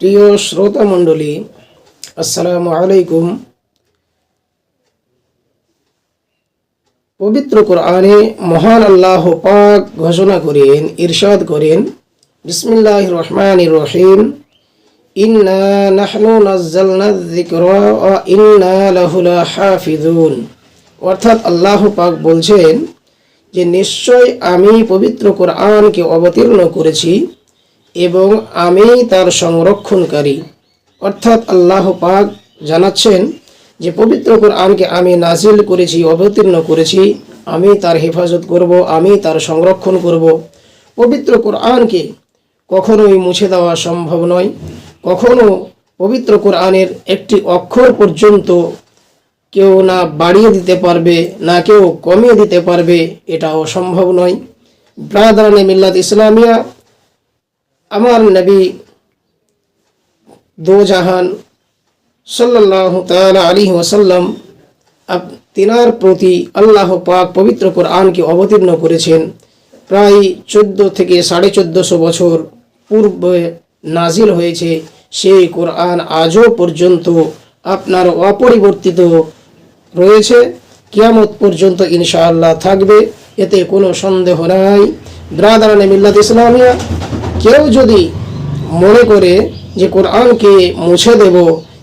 প্রিয় শ্রোতা মণ্ডলী, আসসালামু আলাইকুম। পবিত্র কোরআনে মহান আল্লাহ পাক ঘোষণা করেন, ইরশাদ করেন বিসমিল্লাহ রহমান রহিম, ইন্না নাহনু নাজ্জালনা যিকরা ওয়া ইন্না লাহু লাহাফিজুন অর্থাৎ আল্লাহ পাক বলছেন যে, নিশ্চয় আমি পবিত্র কোরআনকে অবতীর্ণ করেছি এবং আমি তার সংরক্ষণকারী। অর্থাৎ আল্লাহ পাক জানাচ্ছেন যে, পবিত্র কোরআনকে আমি নাজিল করেছি, অবতীর্ণ করেছি, আমি তার হেফাজত করব, আমি তার সংরক্ষণ করব। পবিত্র কোরআনকে কখনোই মুছে দেওয়া সম্ভব নয়। কখনো পবিত্র কোরআনের একটি অক্ষর পর্যন্ত কেউ না বাড়িয়ে দিতে পারবে, না কেউ কমিয়ে দিতে পারবে, এটা অসম্ভব নয়। ব্রাদারানে মিল্লাত ইসলামিয়া আমার নবী দো জাহান সাল্লাহ তালা আলী ওসাল্লাম তিনার প্রতি আল্লাহ পাক পবিত্র কোরআনকে অবতীর্ণ করেছেন প্রায় চোদ্দ থেকে সাড়ে চোদ্দশো বছর পূর্বে নাজিল হয়েছে সেই কোরআন আজও পর্যন্ত আপনার অপরিবর্তিত রয়েছে কিয়ামত পর্যন্ত ইনশাআল্লাহ থাকবে এতে কোনো সন্দেহ নাই ব্রাদারানে মিল্লাত ইসলামিয়া কেউ যদি মনে করে যে কোরআনকে মুছে দেব,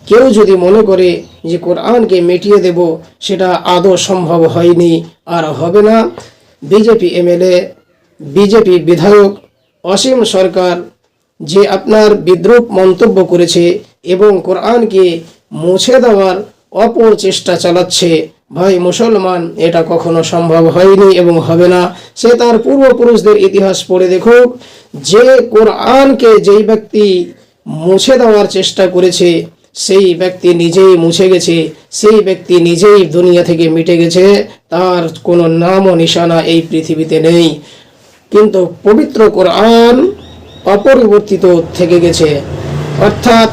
কেউ যদি মনে করে যে কোরআনকে মিটিয়ে দেব, সেটা আদৌ সম্ভব হয়নি আর হবে না। বিজেপি এমএলএ, বিজেপি বিধায়ক অসীম সরকার যে আপনার বিদ্রুপ মন্তব্য করেছে এবং কোরআনকে মুছে দেওয়ার অপর চেষ্টা চালাচ্ছে ভাই, মুসলমান, এটা কখনো সম্ভব হয়নি এবং হবে না। সে তার পূর্বপুরুষদের ইতিহাস পড়ে দেখুক। যে কোরআনকে যেই ব্যক্তি মুছে দেওয়ার চেষ্টা করেছে, সেই ব্যক্তি নিজেই মুছে গেছে, সেই ব্যক্তি নিজেই দুনিয়া থেকে মিটে গেছে, তার কোনো নাম ও নিশানা এই পৃথিবীতে নেই। কিন্তু পবিত্র কোরআন অপরিবর্তিত থেকে গেছে। অর্থাৎ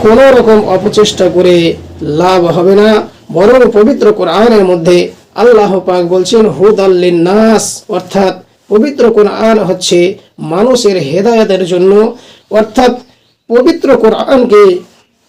কোনো রকম অপচেষ্টা করে লাভ হবে না। বরং পবিত্র কোরআনের মধ্যে আল্লাহ পাক বলছেন হুদ নাস অর্থাৎ পবিত্র কোরআন হচ্ছে মানুষের হেদায়তের জন্য, অর্থাৎ পবিত্র কোরআনকে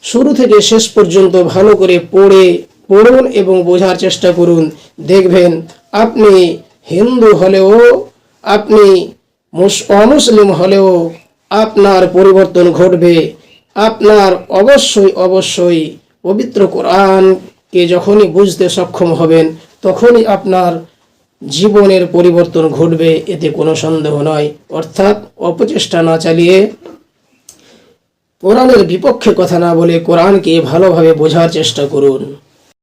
শুরু থেকে শেষ পর্যন্ত ভালো করে পড়ে, পড়ুন এবং বোঝার চেষ্টা করুন। দেখবেন, আপনি হিন্দু হলেও, আপনি মুস- অমুসলিম হলেও আপনার পরিবর্তন ঘটবে। আপনার অবশ্যই অবশ্যই পবিত্র কোরআনকে যখনই বুঝতে সক্ষম হবেন, তখনই আপনার জীবনের পরিবর্তন ঘটবে, এতে কোনো সন্দেহ নয়। অর্থাৎ অপচেষ্টা না চালিয়ে কোরআনের বিপক্ষে কথা না বলে কোরআনকে ভালোভাবে বোঝার চেষ্টা করুন।